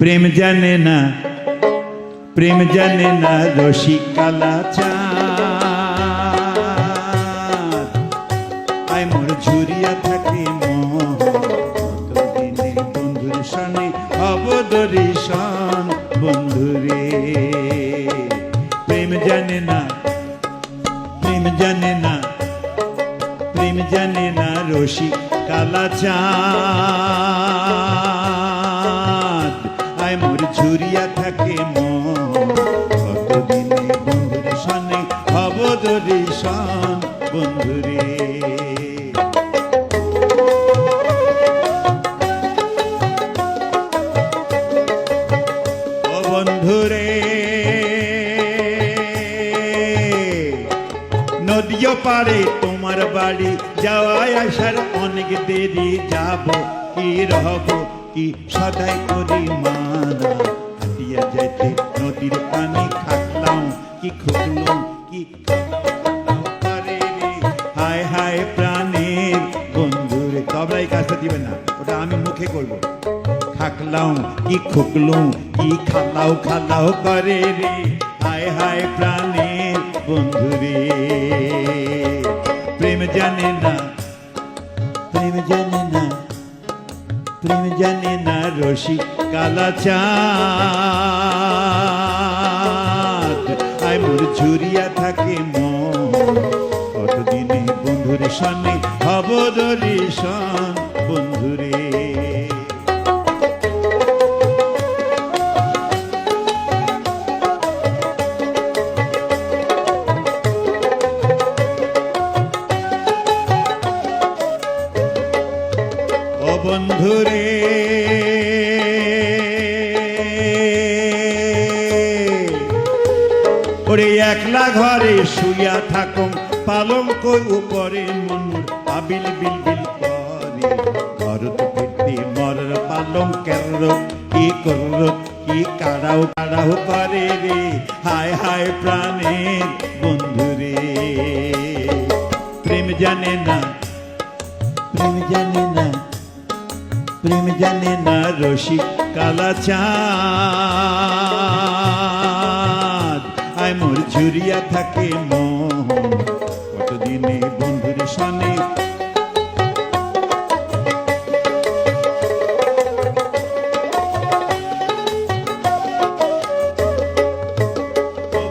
প্রেম জানে না, প্রেম জানে না রসিকালা চাঁদ। আয় মোর ঝুরিয়া থাকে কতদিনে বন্ধুর সনে অবদরি সন বন্ধুরে। প্রেম জানে না, প্রেম জানে না, প্রেম জানে না রসি কালা ঝুরিয়া থাকে বন্ধুর বন্ধুরে বন্ধুরে নদীও পারে তোমার বাড়ি যাওয়ায় আসার অনেক দেরি। যাব কি রহব কি সদাই করি যাইতে নদীর পানি খাটলাম কি খুকলাম কি। হায় হায় প্রাণের বন্ধুরে, তবলাই কাজটা দিবে না, ওটা আমি মুখে করব। খাকলাও কি খুকলু কি খালাও খালাও করে রে, হায় হায় প্রাণের বন্ধুরে। প্রেম জানে না, প্রেম জানে না, প্রেম জানে না রসি কালা ঝুরিয়া থাকে মন। কতদিনে বন্ধুর সনে হবদরি সন বন্ধুরে। বন্ধুরে। ওরে একলা ঘরে শুইয়া থাকুম, পালঙ্ক উপরে মন আবিল বিল বিল করে। ঘরত ফিরতে মরার পালঙ্কের কি করল, কি কাড়াও কাড়াও করে রে? হায় হায় প্রাণের বন্ধুরে প্রেম জানে না, প্রেম জানে না, প্রেম জানে না রসিক কালা চাঁদ মোর ঝুরিয়া থাকে মন। কতদিনে বন্ধুর সনে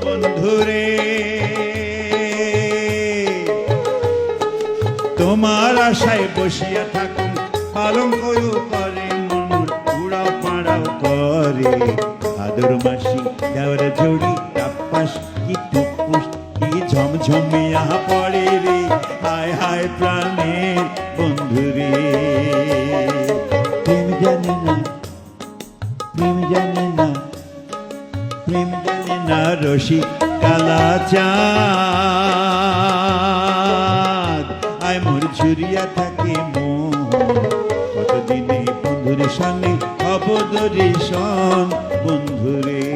বন্ধুরে, তোমার আশায় বসিয়া থাকুন পালন করে মনুর উড়াও পাড়াও করে আদর মাসি দেওয়ার জড়ি তাপাস কি টুকুস কি ঝমঝমিয়া পড়ে রে? হায় হায় প্রাণের প্রেম জানে না, প্রেম জানে না, প্রেম জানে না কালা চাঁদ। আয় মোর ঝুরিয়া থাকে কতদিনে বন্ধুর সঙ্গে অবদরি সন বন্ধুরে